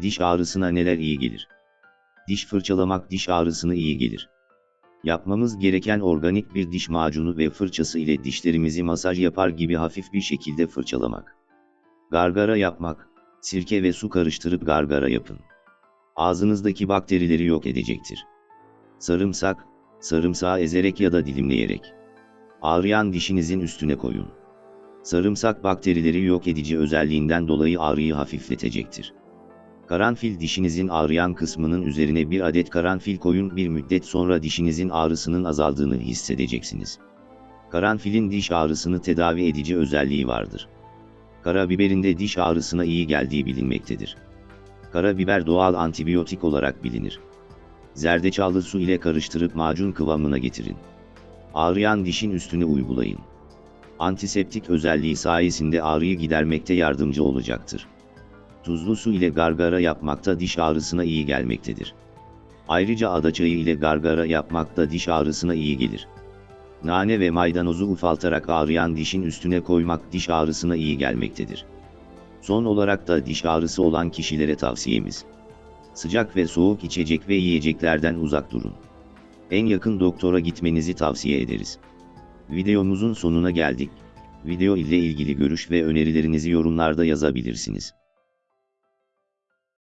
Diş ağrısına neler iyi gelir? Diş fırçalamak diş ağrısını iyi gelir. Yapmamız gereken organik bir diş macunu ve fırçası ile dişlerimizi masaj yapar gibi hafif bir şekilde fırçalamak. Gargara yapmak, sirke ve su karıştırıp gargara yapın. Ağzınızdaki bakterileri yok edecektir. Sarımsak, sarımsağı ezerek ya da dilimleyerek. Ağrıyan dişinizin üstüne koyun. Sarımsak bakterileri yok edici özelliğinden dolayı ağrıyı hafifletecektir. Karanfil dişinizin ağrıyan kısmının üzerine bir adet karanfil koyun bir müddet sonra dişinizin ağrısının azaldığını hissedeceksiniz. Karanfilin diş ağrısını tedavi edici özelliği vardır. Karabiberin de diş ağrısına iyi geldiği bilinmektedir. Karabiber doğal antibiyotik olarak bilinir. Zerdeçallı su ile karıştırıp macun kıvamına getirin. Ağrıyan dişin üstüne uygulayın. Antiseptik özelliği sayesinde ağrıyı gidermekte yardımcı olacaktır. Tuzlu su ile gargara yapmakta diş ağrısına iyi gelmektedir. Ayrıca adaçayı ile gargara yapmak da diş ağrısına iyi gelir. Nane ve maydanozu ufaltarak ağrıyan dişin üstüne koymak diş ağrısına iyi gelmektedir. Son olarak da diş ağrısı olan kişilere tavsiyemiz. Sıcak ve soğuk içecek ve yiyeceklerden uzak durun. En yakın doktora gitmenizi tavsiye ederiz. Videomuzun sonuna geldik. Video ile ilgili görüş ve önerilerinizi yorumlarda yazabilirsiniz.